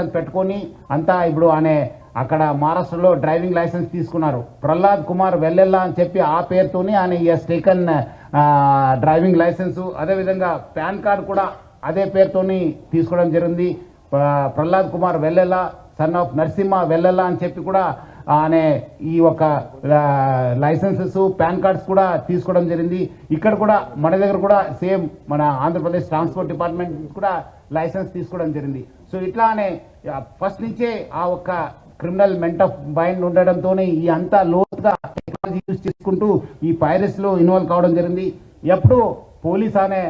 Licence పెట్టుకొని అంతా ఇప్పుడు అనే అక్కడ మహారాష్ట్రలో డ్రైవింగ్ లైసెన్స్ తీసుకున్నారు. ప్రహ్లాద్ కుమార్ వెల్లెల్లా అని చెప్పి ఆ పేరుతోని ఆయన ఎస్ టేకన్ డ్రైవింగ్ లైసెన్సు అదేవిధంగా పాన్ కార్డ్ కూడా అదే పేరుతోని తీసుకోవడం జరిగింది. ప్రహ్లాద్ కుమార్ వెల్లెల్లా సన్ ఆఫ్ నరసింహ వెల్లెల్లా అని చెప్పి కూడా అనే ఈ ఒక లైసెన్సెస్ పాన్ కార్డ్స్ కూడా తీసుకోవడం జరిగింది. ఇక్కడ కూడా మన దగ్గర కూడా సేమ్ మన ఆంధ్రప్రదేశ్ ట్రాన్స్పోర్ట్ డిపార్ట్మెంట్ కూడా లైసెన్స్ తీసుకోవడం జరిగింది. సో ఇట్లానే ఫస్ట్ నుంచే ఆ ఒక్క క్రిమినల్ మెంట్ ఆఫ్ మైండ్ ఉండడంతోనే ఈ అంతా లోతుగా టెక్నాలజీ యూజ్ చేసుకుంటూ ఈ పైరస్లో ఇన్వాల్వ్ కావడం జరిగింది. ఎప్పుడు పోలీస్ అనే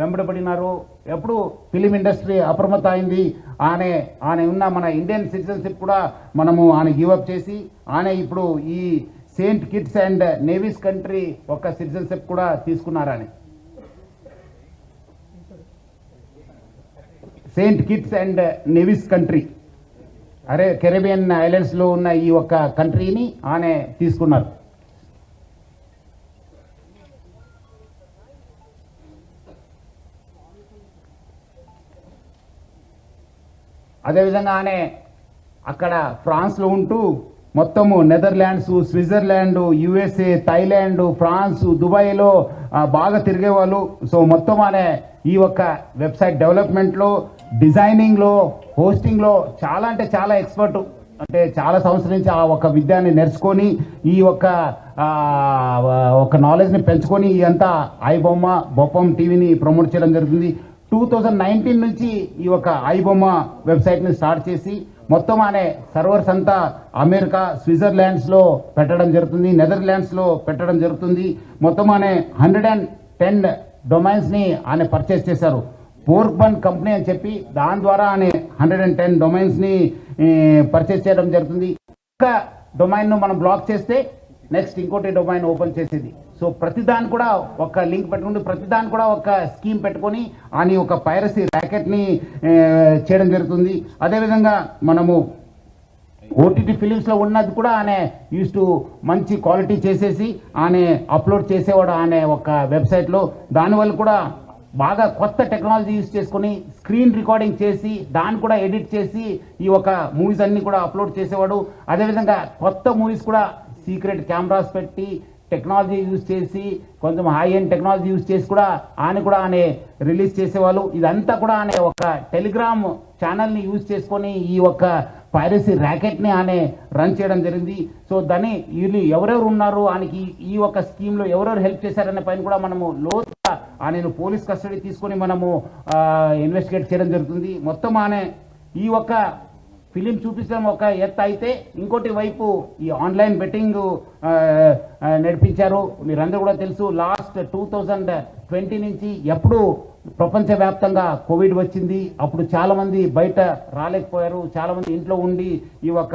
వెంబడబడినారు. ఎప్పుడు ఫిలిం ఇండస్ట్రీ అప్రమత్త అయింది. ఆనే ఆయన ఉన్న మన ఇండియన్ సిటిజన్షిప్ కూడా మనము ఆయన గివప్ చేసి ఆయన ఇప్పుడు ఈ Saint Kitts and Nevis country ఒక సిటిజన్షిప్ కూడా తీసుకున్నారని. Saint Kitts and Nevis country అరే కెరేబియన్ ఐలాండ్స్లో ఉన్న ఈ ఒక్క కంట్రీని ఆమె తీసుకున్నారు. అదేవిధంగా ఆమె అక్కడ ఫ్రాన్స్లో ఉంటూ మొత్తము Netherlands Switzerland USA Thailand France దుబాయ్లో బాగా తిరిగేవాళ్ళు. సో మొత్తం అనే ఈ ఒక్క వెబ్సైట్ డెవలప్మెంట్లో డిజైనింగ్లో హోస్టింగ్లో చాలా అంటే చాలా ఎక్స్పర్ట్. అంటే చాలా సంవత్సరం నుంచి ఆ ఒక విద్యాన్ని నేర్చుకొని ఈ ఒక్క ఒక నాలెడ్జ్ని పెంచుకొని ఈ అంతా ఐబొమ్మ బొప్పం టీవీని ప్రమోట్ చేయడం జరుగుతుంది. టూ థౌజండ్ నైన్టీన్ నుంచి ఈ ఒక ఐబొమ్మ వెబ్సైట్ని స్టార్ట్ చేసి మొత్తం అనే సర్వర్స్ అంతా అమెరికా స్విట్జర్లాండ్స్లో పెట్టడం జరుగుతుంది నెదర్లాండ్స్లో పెట్టడం జరుగుతుంది. మొత్తం అనే హండ్రెడ్ అండ్ టెన్ డొమైన్స్ని ఆయన పర్చేస్ చేశారు. పోర్క్బన్ కంపెనీ అని చెప్పి దాని ద్వారా ఆయన హండ్రెడ్ అండ్ టెన్ డొమైన్స్ని పర్చేస్ చేయడం జరుగుతుంది. ఒక డొమైన్ను మనం బ్లాక్ చేస్తే నెక్స్ట్ ఇంకోటి డొమైన్ ఓపెన్ చేసేది. సో ప్రతిదాని కూడా ఒక లింక్ పెట్టుకుంటూ ప్రతిదాని కూడా ఒక స్కీమ్ పెట్టుకొని అని ఒక పైరసీ ర్యాకెట్ని చేయడం జరుగుతుంది. అదేవిధంగా మనము ఓటీటీ ఫిలిమ్స్లో ఉన్నది కూడా ఆయన యూస్ టు మంచి క్వాలిటీ చేసేసి ఆయన అప్లోడ్ చేసేవాడు అనే ఒక వెబ్సైట్లో దానివల్ల కూడా బాగా కొత్త టెక్నాలజీ యూస్ చేసుకొని స్క్రీన్ రికార్డింగ్ చేసి దాన్ని కూడా ఎడిట్ చేసి ఈ ఒక మూవీస్ అన్ని కూడా అప్లోడ్ చేసేవాడు. అదేవిధంగా కొత్త మూవీస్ కూడా సీక్రెట్ కెమెరాస్ పెట్టి టెక్నాలజీ యూజ్ చేసి కొంచెం హై అండ్ టెక్నాలజీ యూజ్ చేసి కూడా ఆయన కూడా ఆయన రిలీజ్ చేసేవాళ్ళు. ఇదంతా కూడా ఆయన ఒక టెలిగ్రామ్ ఛానల్ని యూజ్ చేసుకొని ఈ ఒక పైరసీ ర్యాకెట్ని ఆయన రన్ చేయడం జరిగింది. సో దాన్ని వీళ్ళు ఎవరెవరు ఉన్నారు? ఆయనకి ఈ ఒక స్కీమ్లో ఎవరెవరు హెల్ప్ చేశారనే పైన కూడా మనము లో ఆయనను పోలీస్ కస్టడీ తీసుకొని మనము ఇన్వెస్టిగేట్ చేయడం జరుగుతుంది. మొత్తం ఆనే ఈ ఒక్క ఫిలిం చూపించడం ఒక ఎత్త అయితే ఇంకోటి వైపు ఈ ఆన్లైన్ బెట్టింగ్ నడిపించారు. మీరందరూ కూడా తెలుసు లాస్ట్ టూ థౌజండ్ ట్వంటీ నుంచి ఎప్పుడు ప్రపంచవ్యాప్తంగా కోవిడ్ వచ్చింది. అప్పుడు చాలామంది బయట రాలేకపోయారు. చాలామంది ఇంట్లో ఉండి ఈ ఒక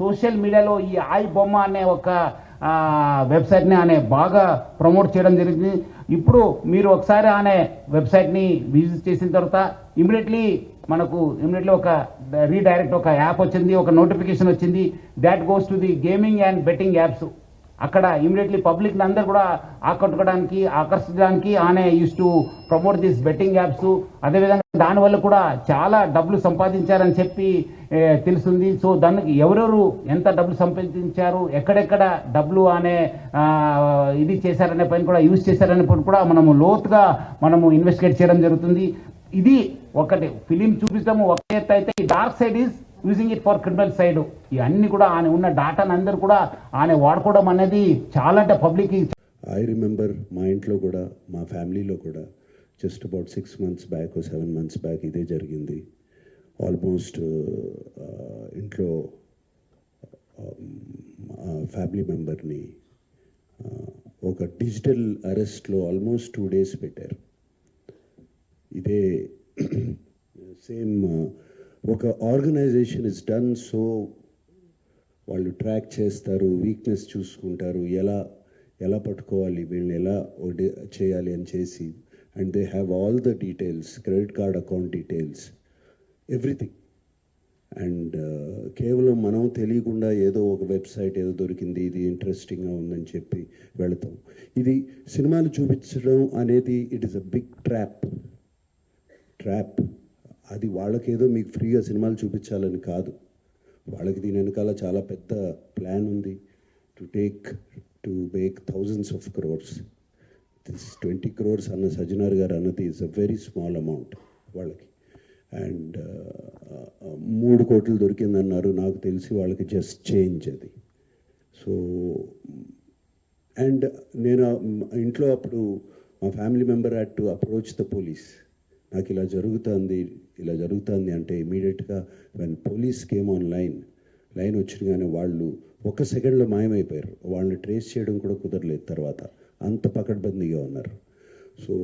సోషల్ మీడియాలో ఈ ఆయ్ బొమ్మ అనే ఒక వెబ్సైట్ని ఆమె ఆయన బాగా ప్రమోట్ చేయడం జరిగింది. ఇప్పుడు మీరు ఒకసారి ఆమె వెబ్సైట్ని విజిట్ చేసిన తర్వాత ఇమీడియట్లీ మనకు ఇమీడియట్లీ ఒక రీడైరెక్ట్ ఒక యాప్ వచ్చింది ఒక నోటిఫికేషన్ వచ్చింది. That goes to the gaming and betting apps అక్కడ ఇమీడియట్లీ పబ్లిక్ అందరు కూడా ఆకట్టుకోవడానికి ఆకర్షించడానికి ఆయన use to promote this betting apps అదేవిధంగా దానివల్ల కూడా చాలా డబ్బులు సంపాదించారని చెప్పి తెలుస్తుంది. సో దానికి ఎవరెవరు ఎంత డబ్బులు సంపాదించారు ఎక్కడెక్కడ డబ్బులు అనే ఇది చేశారనే పని కూడా యూజ్ చేశారనే పని కూడా మనము లోతుగా మనము ఇన్వెస్టిగేట్ చేయడం జరుగుతుంది. ఇది ఒకటి. ఫిలిం చూపించడం ఒక ఎత్తు అయితే ఈ dark side is using it for criminal side ఇవన్నీ కూడా ఆయన ఉన్న డాటాని అందరు కూడా ఆయన వాడుకోవడం అనేది చాలా అంటే పబ్లిక్ ఐ రిమెంబర్ మా ఇంట్లో కూడా మా ఫ్యామిలీలో కూడా just about six months back seven months back ఇదే జరిగింది. ఆల్మోస్ట్ uh, uh, ఇంట్లో uh, um, ఫ్యామిలీ మెంబర్ని ఒక డిజిటల్ అరెస్ట్లో ఆల్మోస్ట్ టూ డేస్ పెట్టారు. ఇదే సేమ్ ఒక ఆర్గనైజేషన్ ఇస్ డన్ సో వాళ్ళు ట్రాక్ చేస్తారు వీక్నెస్ చూసుకుంటారు ఎలా ఎలా పట్టుకోవాలి వీళ్ళని ఎలా చేయాలి అని చేసి and they have all the details credit card account details everything and కేవలం మనం తెలియకుండా ఏదో ఒక వెబ్సైట్ ఏదో దొరికింది ఇది ఇంట్రెస్టింగ్గా ఉందని చెప్పి వెళతాం. ఇది సినిమాలు చూపించడం అనేది it is a big trap trap అది వాళ్ళకేదో మీకు ఫ్రీగా సినిమాలు చూపించాలని కాదు. వాళ్ళకి దీని వెనకాల చాలా పెద్ద ప్లాన్ ఉంది to take to make thousands of crores this twenty crores అన్న సజ్జనార్ గారు అన్నది is a very small amount వాళ్ళకి. అండ్ uh, uh, మూడు కోట్లు దొరికిందన్నారు నాకు తెలిసి వాళ్ళకి జస్ట్ చేంజ్ అది. సో అండ్ నేను uh, ఇంట్లో అప్పుడు మా family member had to approach the police నాకు ఇలా జరుగుతుంది ఇలా జరుగుతుంది అంటే ఇమీడియట్గా when police came on line line వచ్చిన కానీ వాళ్ళు ఒక సెకండ్లో మాయమైపోయారు. వాళ్ళని ట్రేస్ చేయడం కూడా కుదరలేదు తర్వాత. అంత పకడ్బందీగా ఉన్నారు సో